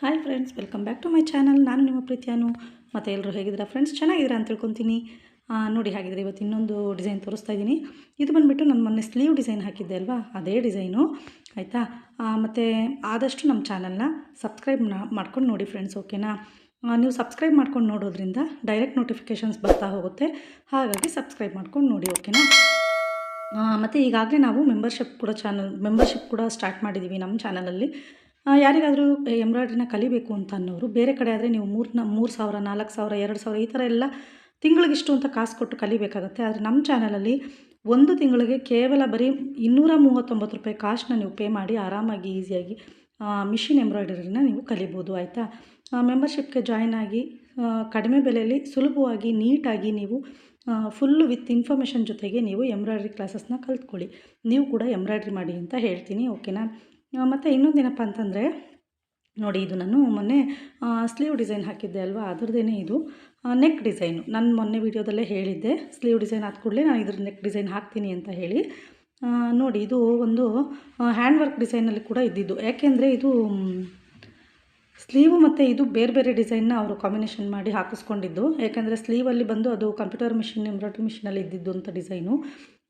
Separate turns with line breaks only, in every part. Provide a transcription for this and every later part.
Hi friends welcome back to my channel ನಾನು ನಿಮ್ಮ ಪ್ರೀತಿಯಾನು ಮತ್ತು ಎಲ್ಲರೂ ಹೇಗಿದ್ದೀರಾ? ಫ್ರೆಂಡ್ಸ್ ಚೆನ್ನಾಗಿದ್ದೀರಾ ಅಂತ ತಿಳ್ಕೊತೀನಿ. ನೋಡಿ ಹಾಗಿದ್ರೆ ಇವತ್ತು ಇನ್ನೊಂದು ಡಿಸೈನ್ ತೋರಿಸ್ತಾ ಇದ್ದೀನಿ. ಇದು ಬಂದುಬಿಟ್ಟು ನಾನು ಮೊನ್ನೆ ಸ್ಲೀವ್ ಡಿಸೈನ್ ಹಾಕಿದ್ದೆ ಅಲ್ವಾ? ಅದೇ ಡಿಸೈನು ಆಯಿತಾ? ಮತ್ತು ಆದಷ್ಟು ನಮ್ಮ ಚಾನಲ್ನ ಸಬ್ಸ್ಕ್ರೈಬ್ ಮಾಡ್ಕೊಂಡು ನೋಡಿ ಫ್ರೆಂಡ್ಸ್ ಓಕೆನಾ ನೀವು ಸಬ್ಸ್ಕ್ರೈಬ್ ಮಾಡ್ಕೊಂಡು ನೋಡೋದ್ರಿಂದ ಡೈರೆಕ್ಟ್ ನೋಟಿಫಿಕೇಷನ್ಸ್ ಬರ್ತಾ ಹೋಗುತ್ತೆ. ಹಾಗಾಗಿ ಸಬ್ಸ್ಕ್ರೈಬ್ ಮಾಡ್ಕೊಂಡು ನೋಡಿ ಓಕೆನಾ ಮತ್ತು ಈಗಾಗಲೇ ನಾವು ಮೆಂಬರ್ಶಿಪ್ ಕೂಡ ಚಾನಲ್ ಮೆಂಬರ್ಶಿಪ್ ಕೂಡ ಸ್ಟಾರ್ಟ್ ಮಾಡಿದ್ದೀವಿ ನಮ್ಮ ಚಾನಲಲ್ಲಿ ಯಾರಿಗಾದರೂ ಎಂಬ್ರಾಯ್ಡ್ರಿನ ಕಲಿಬೇಕು ಅಂತ ಅನ್ನೋರು, ಬೇರೆ ಕಡೆ ಆದರೆ ನೀವು ಮೂರು ಮೂರು ಸಾವಿರ, ನಾಲ್ಕು ಸಾವಿರ, ಎರಡು ಸಾವಿರ, ಈ ಥರ ಎಲ್ಲ ತಿಂಗಳಿಗಿಷ್ಟು ಅಂತ ಕಾಸು ಕೊಟ್ಟು ಕಲಿಬೇಕಾಗುತ್ತೆ. ಆದರೆ ನಮ್ಮ ಚಾನಲಲ್ಲಿ ಒಂದು ತಿಂಗಳಿಗೆ ಕೇವಲ ಬರೀ ಇನ್ನೂರ ಮೂವತ್ತೊಂಬತ್ತು ರೂಪಾಯಿ ಕಾಸ್ಟ್ನ ನೀವು ಪೇ ಮಾಡಿ ಆರಾಮಾಗಿ, ಈಸಿಯಾಗಿ ಮಿಷಿನ್ ಎಂಬ್ರಾಯ್ಡರಿನ ನೀವು ಕಲಿಬೋದು, ಆಯಿತಾ? ಮೆಂಬರ್ಶಿಪ್ಗೆ ಜಾಯ್ನ್ ಆಗಿ ಕಡಿಮೆ ಬೆಲೆಯಲ್ಲಿ ಸುಲಭವಾಗಿ, ನೀಟಾಗಿ ನೀವು ಫುಲ್ಲು ವಿತ್ ಇನ್ಫಾರ್ಮೇಷನ್ ಜೊತೆಗೆ ನೀವು ಎಂಬ್ರಾಯ್ಡ್ರಿ ಕ್ಲಾಸಸ್ನ ಕಲ್ತ್ಕೊಳ್ಳಿ. ನೀವು ಕೂಡ ಎಂಬ್ರಾಯ್ಡ್ರಿ ಮಾಡಿ ಅಂತ ಹೇಳ್ತೀನಿ, ಓಕೆನಾ? ಮತ್ತು ಇನ್ನೊಂದೇನಪ್ಪ ಅಂತಂದರೆ, ನೋಡಿ ಇದು ನಾನು ಮೊನ್ನೆ ಸ್ಲೀವ್ ಡಿಸೈನ್ ಹಾಕಿದ್ದೆ ಅಲ್ವಾ? ಅದರದ್ದೇನೆ ಇದು. Neck design. ನಾನು ಮೊನ್ನೆ ವೀಡಿಯೋದಲ್ಲೇ ಹೇಳಿದ್ದೆ, ಸ್ಲೀವ್ ಡಿಸೈನ್ ಆದ ಕೂಡಲೇ ನಾನು ಇದ್ರ ನೆಕ್ ಡಿಸೈನ್ ಹಾಕ್ತೀನಿ ಅಂತ ಹೇಳಿ. ನೋಡಿ ಇದು ಒಂದು ಹ್ಯಾಂಡ್ ವರ್ಕ್ ಡಿಸೈನಲ್ಲಿ ಕೂಡ ಇದ್ದಿದ್ದು. ಯಾಕೆಂದರೆ ಇದು ಸ್ಲೀವ್ ಮತ್ತು ಇದು ಬೇರೆ ಬೇರೆ ಡಿಸೈನ್ನ ಅವರು ಕಾಂಬಿನೇಷನ್ ಮಾಡಿ ಹಾಕಿಸ್ಕೊಂಡಿದ್ದು. ಯಾಕೆಂದರೆ ಸ್ಲೀವಲ್ಲಿ ಬಂದು ಅದು ಕಂಪ್ಯೂಟರ್ ಮಿಷಿನ್, ಎಂಬ್ರಾಯ್ಡ್ರಿ ಮಿಷಿನಲ್ಲಿ ಇದ್ದಿದ್ದು ಅಂತ ಡಿಸೈನು.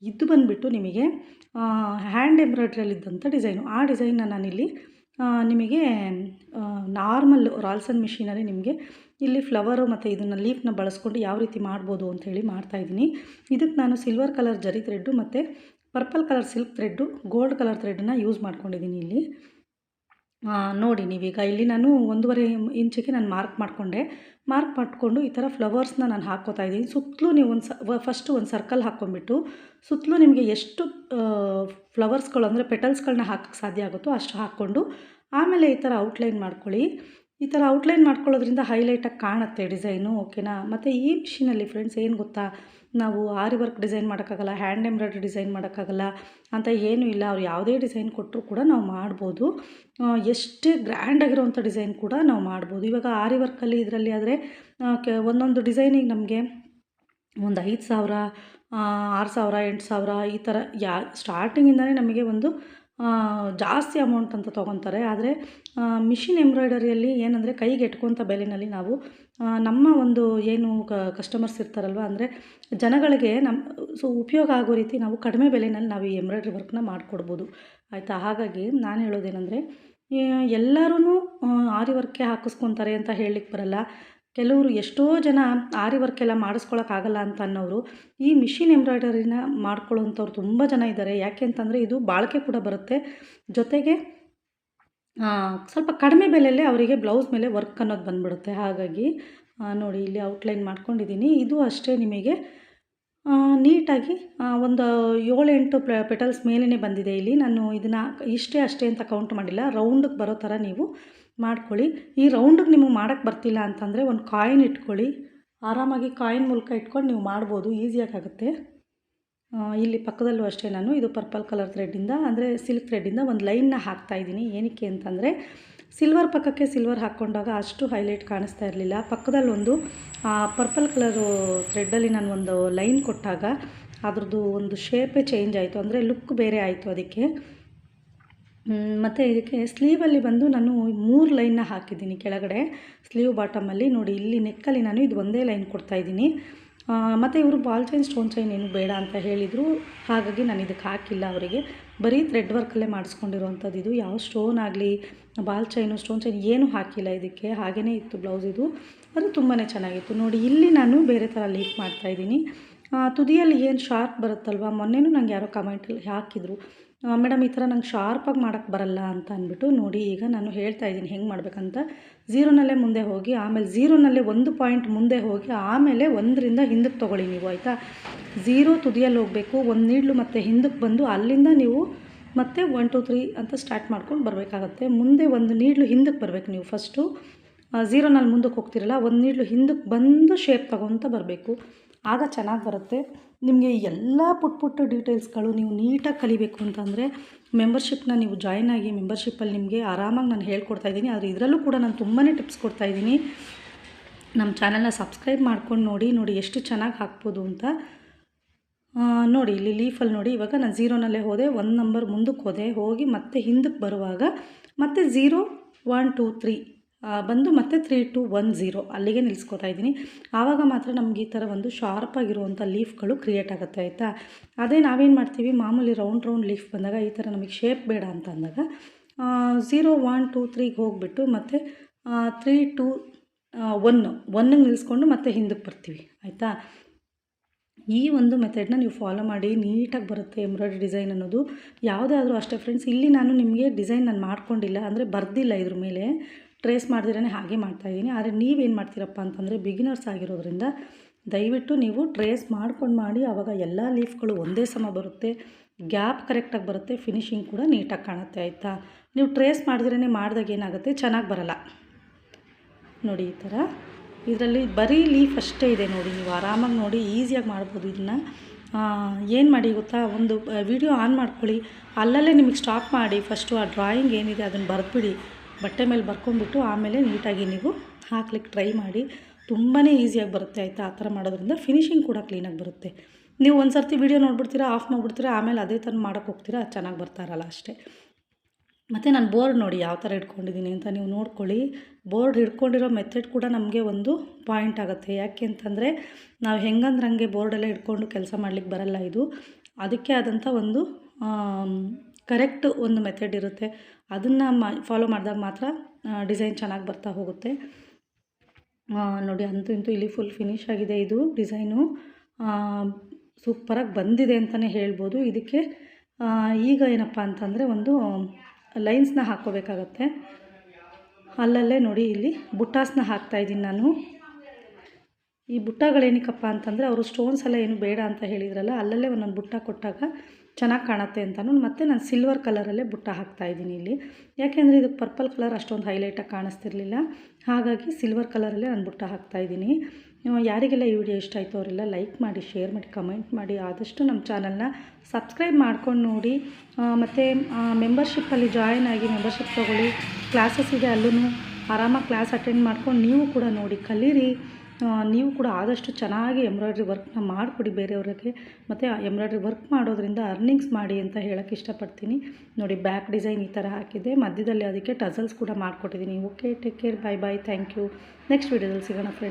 ಇದು ಬಂದುಬಿಟ್ಟು ನಿಮಗೆ ಹ್ಯಾಂಡ್ ಎಂಬ್ರಾಯ್ಡ್ರಿಯಲ್ಲಿದ್ದಂಥ ಡಿಸೈನು ಆ ಡಿಸೈನ್ನ ನಾನಿಲ್ಲಿ ನಿಮಗೆ ನಾರ್ಮಲ್ ರಾಲ್ಸನ್ ಮಿಷಿನಲ್ಲಿ ನಿಮಗೆ ಇಲ್ಲಿ ಫ್ಲವರು ಮತ್ತು ಇದನ್ನು ಲೀಫ್ನ ಬಳಸ್ಕೊಂಡು ಯಾವ ರೀತಿ ಮಾಡ್ಬೋದು ಅಂತ ಹೇಳಿ ಮಾಡ್ತಾಯಿದ್ದೀನಿ ಇದಕ್ಕೆ ನಾನು ಸಿಲ್ವರ್ ಕಲರ್ ಜರಿ ಥ್ರೆಡ್ಡು ಮತ್ತು purple colour silk thread gold colour ಥ್ರೆಡ್ಡನ್ನ use ಮಾಡ್ಕೊಂಡಿದ್ದೀನಿ ಇಲ್ಲಿ. ನೋಡಿ ನೀವೀಗ. ಇಲ್ಲಿ ನಾನು ಒಂದೂವರೆ ಇಂಚಿಗೆ ನಾನು ಮಾರ್ಕ್ ಮಾಡಿಕೊಂಡೆ. ಮಾರ್ಕ್ ಮಾಡಿಕೊಂಡು ಈ ಥರ ಫ್ಲವರ್ಸ್ನ ನಾನು ಹಾಕ್ಕೋತಾ ಇದ್ದೀನಿ. ಸುತ್ತಲೂ ನೀವು ಒಂದು ಸ ಫಸ್ಟು ಒಂದು ಸರ್ಕಲ್ ಹಾಕ್ಕೊಂಬಿಟ್ಟು ಸುತ್ತಲೂ ನಿಮಗೆ ಎಷ್ಟು ಫ್ಲವರ್ಸ್ಗಳು ಅಂದರೆ ಪೆಟಲ್ಸ್ಗಳನ್ನ ಹಾಕಕ್ಕೆ ಸಾಧ್ಯ ಆಗುತ್ತೋ ಅಷ್ಟು ಹಾಕ್ಕೊಂಡು ಆಮೇಲೆ ಈ ಥರ ಔಟ್ಲೈನ್ ಮಾಡ್ಕೊಳ್ಳಿ. ಈ ಥರ ಔಟ್ಲೈನ್ ಮಾಡ್ಕೊಳ್ಳೋದ್ರಿಂದ ಹೈಲೈಟಾಗಿ ಕಾಣುತ್ತೆ ಡಿಸೈನು ಓಕೆನಾ ಮತ್ತು ಈ ಮಿಷಿನಲ್ಲಿ ಫ್ರೆಂಡ್ಸ್ ಏನು ಗೊತ್ತಾ? ನಾವು ಆರಿ ವರ್ಕ್ ಡಿಸೈನ್ ಮಾಡೋಕ್ಕಾಗಲ್ಲ, ಹ್ಯಾಂಡ್ ಎಂಬ್ರಾಯ್ಡ್ರಿ ಡಿಸೈನ್ ಮಾಡೋಕ್ಕಾಗಲ್ಲ ಅಂತ ಏನೂ ಇಲ್ಲ. ಅವ್ರು ಯಾವುದೇ ಡಿಸೈನ್ ಕೊಟ್ಟರು ಕೂಡ ನಾವು ಮಾಡ್ಬೋದು. ಎಷ್ಟೇ ಗ್ರ್ಯಾಂಡಾಗಿರೋವಂಥ ಡಿಸೈನ್ ಕೂಡ ನಾವು ಮಾಡ್ಬೋದು. ಇವಾಗ ಆರಿ ವರ್ಕಲ್ಲಿ ಇದರಲ್ಲಿ ಆದರೆ ಒಂದೊಂದು ಡಿಸೈನಿಗೆ ನಮಗೆ ಒಂದು ಐದು ಸಾವಿರ ಆರು ಸಾವಿರ, ಎಂಟು ಸಾವಿರ ಈ ಥರ ಯಾ ಸ್ಟಾರ್ಟಿಂಗಿಂದನೇ ನಮಗೆ ಒಂದು ಜಾಸ್ತಿ ಅಮೌಂಟ್ ಅಂತ ತೊಗೊತಾರೆ. ಆದರೆ ಮಿಷಿನ್ ಎಂಬ್ರಾಯ್ಡರಿಯಲ್ಲಿ ಏನಂದರೆ ಕೈಗೆ ಎಟ್ಕೊಂಥ ಬೆಲೆಯಲ್ಲಿ ನಾವು ನಮ್ಮ ಒಂದು ಏನು ಕಸ್ಟಮರ್ಸ್ ಇರ್ತಾರಲ್ವ, ಅಂದರೆ ಜನಗಳಿಗೆ ನಮ್ಮ ಸೊ ಉಪಯೋಗ ಆಗೋ ರೀತಿ ನಾವು ಕಡಿಮೆ ಬೆಲೆಯಲ್ಲಿ ನಾವು ಈ ಎಂಬ್ರಾಯ್ಡ್ರಿ ವರ್ಕ್ನ ಮಾಡಿಕೊಡ್ಬೋದು. ಆಯಿತಾ? ಹಾಗಾಗಿ ನಾನು ಹೇಳೋದೇನೆಂದರೆ ಎಲ್ಲರೂ ಆರಿ ವರ್ಕೇ ಹಾಕಿಸ್ಕೊತಾರೆ ಅಂತ ಹೇಳಲಿಕ್ಕೆ ಬರಲ್ಲ. ಕೆಲವರು ಎಷ್ಟೋ ಜನ ಆರಿ ವರ್ಕ್ ಎಲ್ಲ ಮಾಡಿಸ್ಕೊಳಕ್ಕಾಗಲ್ಲ ಅಂತ ಅನ್ನೋರು, ಈ ಮಿಷಿನ್ ಎಂಬ್ರಾಯ್ಡರಿನ ಮಾಡ್ಕೊಳ್ಳೋಂಥವ್ರು ತುಂಬ ಜನ ಇದ್ದಾರೆ. ಯಾಕೆ ಅಂತಂದರೆ ಇದು ಬಾಳಿಕೆ ಕೂಡ ಬರುತ್ತೆ. ಜೊತೆಗೆ ಸ್ವಲ್ಪ ಕಡಿಮೆ ಬೆಲೆಯಲ್ಲೇ ಅವರಿಗೆ ಬ್ಲೌಸ್ ಮೇಲೆ ವರ್ಕ್ ಅನ್ನೋದು ಬಂದ್ಬಿಡುತ್ತೆ. ಹಾಗಾಗಿ ನೋಡಿ, ಇಲ್ಲಿ ಔಟ್ಲೈನ್ ಮಾಡ್ಕೊಂಡಿದ್ದೀನಿ. ಇದು ಅಷ್ಟೇ ನಿಮಗೆ ನೀಟಾಗಿ ಒಂದು ಏಳೆಂಟು ಪೆಟಲ್ಸ್ ಮೇಲೇ ಬಂದಿದೆ ಇಲ್ಲಿ. ನಾನು ಇದನ್ನು ಇಷ್ಟೇ ಅಷ್ಟೇ ಅಂತ ಕೌಂಟ್ ಮಾಡಿಲ್ಲ. ರೌಂಡಿಗೆ ಬರೋ ಥರ ನೀವು ಮಾಡ್ಕೊಳ್ಳಿ. ಈ ರೌಂಡಿಗೆ ನಿಮಗೆ ಮಾಡೋಕ್ಕೆ ಬರ್ತಿಲ್ಲ ಅಂತಂದರೆ ಒಂದು ಕಾಯಿನ್ ಇಟ್ಕೊಳ್ಳಿ. ಆರಾಮಾಗಿ ಕಾಯಿನ್ ಮೂಲಕ ಇಟ್ಕೊಂಡು ನೀವು ಮಾಡ್ಬೋದು. ಈಸಿಯಾಗುತ್ತೆ ಇಲ್ಲಿ ಪಕ್ಕದಲ್ಲೂ ಅಷ್ಟೇ ನಾನು ಇದು ಪರ್ಪಲ್ ಕಲರ್ ಥ್ರೆಡ್ಡಿಂದ ಅಂದರೆ ಸಿಲ್ಕ್ ಥ್ರೆಡ್ಡಿಂದ ಒಂದು ಲೈನ್ನ ಹಾಕ್ತಾ ಇದ್ದೀನಿ ಏನಕ್ಕೆ ಅಂತಂದರೆ ಸಿಲ್ವರ್ ಪಕ್ಕಕ್ಕೆ ಸಿಲ್ವರ್ ಹಾಕ್ಕೊಂಡಾಗ ಅಷ್ಟು ಹೈಲೈಟ್ ಕಾಣಿಸ್ತಾ ಇರಲಿಲ್ಲ. ಪಕ್ಕದಲ್ಲೊಂದು ಪರ್ಪಲ್ ಕಲರು ಥ್ರೆಡ್ಡಲ್ಲಿ ನಾನು ಒಂದು ಲೈನ್ ಕೊಟ್ಟಾಗ ಅದ್ರದ್ದು ಒಂದು ಶೇಪೇ ಚೇಂಜ್ ಆಯಿತು. ಅಂದರೆ ಲುಕ್ ಬೇರೆ ಆಯಿತು ಅದಕ್ಕೆ. ಮತ್ತು ಇದಕ್ಕೆ ಸ್ಲೀವಲ್ಲಿ ಬಂದು ನಾನು ಮೂರು ಲೈನ್ನ ಹಾಕಿದ್ದೀನಿ ಕೆಳಗಡೆ. ಸ್ಲೀವ್ ಬಾಟಮಲ್ಲಿ ನೋಡಿ, ಇಲ್ಲಿ ನೆಕ್ಕಲ್ಲಿ ನಾನು ಇದು ಒಂದೇ ಲೈನ್ ಕೊಡ್ತಾ ಇದ್ದೀನಿ. ಮತ್ತು ಇವರು ಬಾಲ್ ಚೈನ್, ಸ್ಟೋನ್ ಚೈನ್ ಏನು ಬೇಡ ಅಂತ ಹೇಳಿದರು. ಹಾಗಾಗಿ ನಾನು ಇದಕ್ಕೆ ಹಾಕಿಲ್ಲ ಅವರಿಗೆ. ಬರೀ ಥ್ರೆಡ್ ವರ್ಕಲ್ಲೇ ಮಾಡಿಸ್ಕೊಂಡಿರುವಂಥದ್ದು ಇದು. ಯಾವ ಸ್ಟೋನ್ ಆಗಲಿ, ಬಾಲ್ ಚೈನು, ಸ್ಟೋನ್ ಚೈನ್ ಏನೂ ಹಾಕಿಲ್ಲ ಇದಕ್ಕೆ. ಹಾಗೇ ಇತ್ತು ಬ್ಲೌಸ್ ಇದು. ಅದು ತುಂಬಾ ಚೆನ್ನಾಗಿತ್ತು. ನೋಡಿ, ಇಲ್ಲಿ ನಾನು ಬೇರೆ ಥರ ಲೀಫ್ ಮಾಡ್ತಾಯಿದ್ದೀನಿ ತುದಿಯಲ್ಲಿ ಏನು ಶಾರ್ಪ್ ಬರುತ್ತಲ್ವ? ಮೊನ್ನೆನೂ ನಂಗೆ ಯಾರೋ ಕಮೆಂಟಲ್ಲಿ ಹಾಕಿದರು. ಮೇಡಮ್, ಈ ಥರ ನಂಗೆ ಶಾರ್ಪಾಗಿ ಮಾಡೋಕ್ಕೆ ಬರಲ್ಲ ಅಂತ ಅಂದ್ಬಿಟ್ಟು ನೋಡಿ ಈಗ ನಾನು ಹೇಳ್ತಾ ಇದ್ದೀನಿ ಹೆಂಗೆ ಮಾಡಬೇಕಂತ. ಝೀರೋನಲ್ಲೇ ಮುಂದೆ ಹೋಗಿ, ಆಮೇಲೆ ಝೀರೋನಲ್ಲೇ ಒಂದು ಪಾಯಿಂಟ್ ಮುಂದೆ ಹೋಗಿ, ಆಮೇಲೆ ಒಂದರಿಂದ ಹಿಂದಕ್ಕೆ ತೊಗೊಳ್ಳಿ ನೀವು, ಆಯಿತಾ? ಝೀರೋ ತುದಿಯಲ್ಲಿ ಹೋಗಬೇಕು, ಒಂದು ನೀಡ್ಲು ಮತ್ತು ಹಿಂದಕ್ಕೆ ಬಂದು ಅಲ್ಲಿಂದ ನೀವು ಮತ್ತೆ ಒನ್ ಟು ತ್ರೀ ಅಂತ ಸ್ಟಾರ್ಟ್ ಮಾಡ್ಕೊಂಡು ಬರಬೇಕಾಗತ್ತೆ. ಮುಂದೆ ಒಂದು ನೀಡ್ಲು ಹಿಂದಕ್ಕೆ ಬರಬೇಕು ನೀವು ಫಸ್ಟು ಝೀರೋನಲ್ಲಿ ಮುಂದಕ್ಕೆ ಹೋಗ್ತಿರಲ್ಲ, ಒಂದು ನೀಡ್ಲು ಹಿಂದಕ್ಕೆ ಬಂದು ಶೇಪ್ ತಗೊತ ಬರಬೇಕು. ಆಗ ಚೆನ್ನಾಗಿ ಬರುತ್ತೆ. ನಿಮಗೆ ಎಲ್ಲ ಪುಟ್ ಪುಟ್ಟ ಡೀಟೇಲ್ಸ್ಗಳು ನೀವು ನೀಟಾಗಿ ಕಲಿಬೇಕು ಅಂತಂದರೆ ಮೆಂಬರ್ಶಿಪ್ನ ನೀವು ಜಾಯ್ನ್ ಆಗಿ ಮೆಂಬರ್ಶಿಪ್ಪಲ್ಲಿ ನಿಮಗೆ ಆರಾಮಾಗಿ ನಾನು ಹೇಳ್ಕೊಡ್ತಾ ಇದ್ದೀನಿ. ಆದರೆ ಇದರಲ್ಲೂ ಕೂಡ ನಾನು ತುಂಬಾ ಟಿಪ್ಸ್ ಕೊಡ್ತಾ ಇದ್ದೀನಿ. ನಮ್ಮ ಚಾನಲ್ನ ಸಬ್ಸ್ಕ್ರೈಬ್ ಮಾಡ್ಕೊಂಡು ನೋಡಿ ನೋಡಿ ಎಷ್ಟು ಚೆನ್ನಾಗಿ ಹಾಕ್ಬೋದು ಅಂತ. ನೋಡಿ ಇಲ್ಲಿ ಲೀಫಲ್ಲಿ ನೋಡಿ, ಇವಾಗ ನಾನು ಝೀರೋನಲ್ಲೇ ಹೋದೆ, ಒಂದು ನಂಬರ್ ಮುಂದಕ್ಕೆ ಹೋದೆ, ಹೋಗಿ ಮತ್ತೆ ಹಿಂದಕ್ಕೆ ಬರುವಾಗ ಮತ್ತೆ ಝೀರೋ, ಒನ್, ಟೂ, ತ್ರೀ ಬಂದು ಮತ್ತೆ ತ್ರೀ ಟು ಒನ್ ಝೀರೋ ಅಲ್ಲಿಗೆ ನಿಲ್ಲಿಸ್ಕೊತಾ ಇದ್ದೀನಿ. ಆವಾಗ ಮಾತ್ರ ನಮ್ಗೆ ಈ ಥರ ಒಂದು ಶಾರ್ಪಾಗಿರುವಂಥ ಲೀಫ್ಗಳು ಕ್ರಿಯೇಟ್ ಆಗುತ್ತೆ, ಆಯಿತಾ? ಅದೇ ನಾವೇನು ಮಾಡ್ತೀವಿ, ಮಾಮೂಲಿ ರೌಂಡ್ ರೌಂಡ್ ಲೀಫ್ ಬಂದಾಗ ಈ ಥರ ನಮಗೆ ಶೇಪ್ ಬೇಡ ಅಂತ ಅಂದಾಗ ಝೀರೋ ಒನ್ ಟೂ ತ್ರೀಗೆ ಹೋಗಿಬಿಟ್ಟು ಮತ್ತು ತ್ರೀ ಟು ಒನ್ ಒನ್ನಿಗೆ ನಿಲ್ಲಿಸ್ಕೊಂಡು ಮತ್ತೆ ಹಿಂದಕ್ಕೆ ಬರ್ತೀವಿ, ಆಯಿತಾ? ಈ ಒಂದು ಮೆಥಡ್ನ ನೀವು ಫಾಲೋ ಮಾಡಿ, ನೀಟಾಗಿ ಬರುತ್ತೆ ಎಂಬ್ರಾಯ್ಡ್ರಿ ಡಿಸೈನ್ ಅನ್ನೋದು. ಯಾವುದೇ ಆದರೂ ಅಷ್ಟೇ ಫ್ರೆಂಡ್ಸ್ ಇಲ್ಲಿ ನಾನು ನಿಮಗೆ ಡಿಸೈನ್ ನಾನು ಮಾಡ್ಕೊಂಡಿಲ್ಲ, ಅಂದರೆ ಬರ್ದಿಲ್ಲ ಇದ್ರ ಮೇಲೆ. ಟ್ರೇಸ್ ಮಾಡ್ದಿರೇ ಹಾಗೆ ಮಾಡ್ತಾಯಿದ್ದೀನಿ ಆದರೆ ನೀವೇನು ಮಾಡ್ತೀರಪ್ಪ ಅಂತಂದರೆ ಬಿಗಿನರ್ಸ್ ಆಗಿರೋದ್ರಿಂದ ದಯವಿಟ್ಟು ನೀವು ಟ್ರೇಸ್ ಮಾಡ್ಕೊಂಡು ಮಾಡಿ ಆವಾಗ ಎಲ್ಲ ಲೀಫ್ಗಳು ಒಂದೇ ಸಮ ಬರುತ್ತೆ. ಗ್ಯಾಪ್ ಕರೆಕ್ಟಾಗಿ ಬರುತ್ತೆ. ಫಿನಿಶಿಂಗ್ ಕೂಡ ನೀಟಾಗಿ ಕಾಣುತ್ತೆ, ಆಯಿತಾ? ನೀವು ಟ್ರೇಸ್ ಮಾಡಿದ್ರೇ ಮಾಡಿದಾಗ ಏನಾಗುತ್ತೆ? ಚೆನ್ನಾಗಿ ಬರಲ್ಲ. ನೋಡಿ, ಈ ಥರ. ಇದರಲ್ಲಿ ಬರೀ ಲೀಫ್ ಅಷ್ಟೇ ಇದೆ ನೋಡಿ. ನೀವು ಆರಾಮಾಗಿ ನೋಡಿ, ಈಸಿಯಾಗಿ ಮಾಡ್ಬೋದು ಇದನ್ನು. ಏನು ಮಾಡಿ ಗೊತ್ತಾ? ಒಂದು ವಿಡಿಯೋ ಆನ್ ಮಾಡ್ಕೊಳ್ಳಿ. ಅಲ್ಲಲ್ಲೇ ನಿಮಗೆ ಸ್ಟಾಪ್ ಮಾಡಿ. ಫಸ್ಟು ಆ ಡ್ರಾಯಿಂಗ್ ಏನಿದೆ ಅದನ್ನು ಬರೆದ್ಬಿಡಿ. ಬಟ್ಟೆ ಮೇಲೆ ಬರ್ಕೊಂಡ್ಬಿಟ್ಟು ಆಮೇಲೆ ನೀಟಾಗಿ ನೀವು ಹಾಕ್ಲಿಕ್ಕೆ ಟ್ರೈ ಮಾಡಿ. ತುಂಬಾ ಈಸಿಯಾಗಿ ಬರುತ್ತೆ ಆಯಿತಾ ಆ ಥರ ಮಾಡೋದ್ರಿಂದ. ಫಿನಿಶಿಂಗ್ ಕೂಡ ಕ್ಲೀನಾಗಿ ಬರುತ್ತೆ. ನೀವು ಒಂದು ಸರ್ತಿ ವಿಡಿಯೋ ನೋಡ್ಬಿಡ್ತೀರಾ, ಆಫ್ ಮಾಡಿಬಿಡ್ತೀರಾ, ಆಮೇಲೆ ಅದೇ ಥರ ಮಾಡೋಕ್ಕೆ ಹೋಗ್ತೀರಾ ಅದು ಚೆನ್ನಾಗಿ ಬರ್ತಾರಲ್ಲ ಅಷ್ಟೇ. ಮತ್ತು ನಾನು ಬೋರ್ಡ್ ನೋಡಿ ಯಾವ ಥರ ಇಟ್ಕೊಂಡಿದ್ದೀನಿ ಅಂತ ನೀವು ನೋಡ್ಕೊಳ್ಳಿ. ಬೋರ್ಡ್ ಹಿಡ್ಕೊಂಡಿರೋ ಮೆಥಡ್ ಕೂಡ ನಮಗೆ ಒಂದು ಪಾಯಿಂಟ್ ಆಗುತ್ತೆ. ಯಾಕೆ ಅಂತಂದರೆ ನಾವು ಹೆಂಗಂದ್ರೆ ಹಂಗೆ ಬೋರ್ಡೆಲ್ಲ ಹಿಡ್ಕೊಂಡು ಕೆಲಸ ಮಾಡ್ಲಿಕ್ಕೆ ಬರಲ್ಲ ಇದು. ಅದಕ್ಕೆ ಆದಂಥ ಒಂದು ಕರೆಕ್ಟ್ ಒಂದು ಮೆಥಡ್ ಇರುತ್ತೆ. ಅದನ್ನು ಮಾ ಫಾಲೋ ಮಾಡಿದಾಗ ಮಾತ್ರ ಡಿಸೈನ್ ಚೆನ್ನಾಗಿ ಬರ್ತಾ ಹೋಗುತ್ತೆ. ನೋಡಿ, ಅಂತೂ ಇಂತೂ ಇಲ್ಲಿ ಫುಲ್ ಫಿನಿಶ್ ಆಗಿದೆ ಇದು ಡಿಸೈನು ಸೂಪರಾಗಿ ಬಂದಿದೆ ಅಂತಲೇ ಹೇಳ್ಬೋದು. ಇದಕ್ಕೆ ಈಗ ಏನಪ್ಪ ಅಂತಂದರೆ ಒಂದು ಲೈನ್ಸ್ನ ಹಾಕ್ಕೋಬೇಕಾಗತ್ತೆ. ಅಲ್ಲಲ್ಲೇ ನೋಡಿ, ಇಲ್ಲಿ ಬುಟ್ಟಾಸ್ನ ಹಾಕ್ತಾಯಿದ್ದೀನಿ ನಾನು. ಈ ಬುಟ್ಟಗಳೇನಕ್ಕಪ್ಪ ಅಂತಂದರೆ, ಅವರು ಸ್ಟೋನ್ಸ್ ಎಲ್ಲ ಏನು ಬೇಡ ಅಂತ ಹೇಳಿದ್ರಲ್ಲ, ಅಲ್ಲಲ್ಲೇ ಒಂದೊಂದು ಬುಟ್ಟ ಕೊಟ್ಟಾಗ ಚೆನ್ನಾಗಿ ಕಾಣುತ್ತೆ ಅಂತಲೂ ಮತ್ತು ನಾನು ಸಿಲ್ವರ್ ಕಲರಲ್ಲೇ ಬುಟ್ಟ ಹಾಕ್ತಾ ಇದ್ದೀನಿ ಇಲ್ಲಿ. ಯಾಕೆಂದರೆ ಇದಕ್ಕೆ ಪರ್ಪಲ್ ಕಲರ್ ಅಷ್ಟೊಂದು ಹೈಲೈಟಾಗಿ ಕಾಣಿಸ್ತಿರ್ಲಿಲ್ಲ. ಹಾಗಾಗಿ ಸಿಲ್ವರ್ ಕಲರಲ್ಲೇ ನಾನು ಬುಟ್ಟ ಹಾಕ್ತಾ ಇದ್ದೀನಿ. ನೀವು ಯಾರಿಗೆಲ್ಲ ಈ ವಿಡಿಯೋ ಇಷ್ಟ ಆಯಿತು ಅವರೆಲ್ಲ ಲೈಕ್ ಮಾಡಿ ಶೇರ್ ಮಾಡಿ ಕಮೆಂಟ್ ಮಾಡಿ ಆದಷ್ಟು ನಮ್ಮ ಚಾನಲ್ನ ಸಬ್ಸ್ಕ್ರೈಬ್ ಮಾಡ್ಕೊಂಡು ನೋಡಿ. ಮತ್ತು ಮೆಂಬರ್ಶಿಪ್ಪಲ್ಲಿ ಜಾಯ್ನ್ ಆಗಿ ಮೆಂಬರ್ಶಿಪ್ ತೊಗೊಳ್ಳಿ. ಕ್ಲಾಸಸ್ ಇದೆ ಅಲ್ಲೂ ಆರಾಮಾಗಿ ಕ್ಲಾಸ್ ಅಟೆಂಡ್ ಮಾಡ್ಕೊಂಡು ನೀವು ಕೂಡ ನೋಡಿ ಕಲೀರಿ. ನೀವು ಕೂಡ ಆದಷ್ಟು ಚೆನ್ನಾಗಿ ಎಂಬ್ರಾಯ್ಡ್ರಿ ವರ್ಕ್ನ ಮಾಡಿಕೊಡಿ ಬೇರೆಯವ್ರಿಗೆ. ಮತ್ತು ಎಂಬ್ರಾಯ್ಡ್ರಿ ವರ್ಕ್ ಮಾಡೋದ್ರಿಂದ ಅರ್ನಿಂಗ್ಸ್ ಮಾಡಿ ಅಂತ ಹೇಳೋಕ್ಕೆ ಇಷ್ಟಪಡ್ತೀನಿ. ನೋಡಿ ಬ್ಯಾಕ್ ಡಿಸೈನ್ ಈ ಥರ ಹಾಕಿದೆ ಮಧ್ಯದಲ್ಲಿ ಅದಕ್ಕೆ ಟಸಲ್ಸ್ ಕೂಡ ಮಾಡಿಕೊಟ್ಟಿದ್ದೀನಿ. Okay take care bye bye thank you next ವೀಡಿಯೋದಲ್ಲಿ ಸಿಗೋಣ ಫ್ರೆಂಡ್ಸ್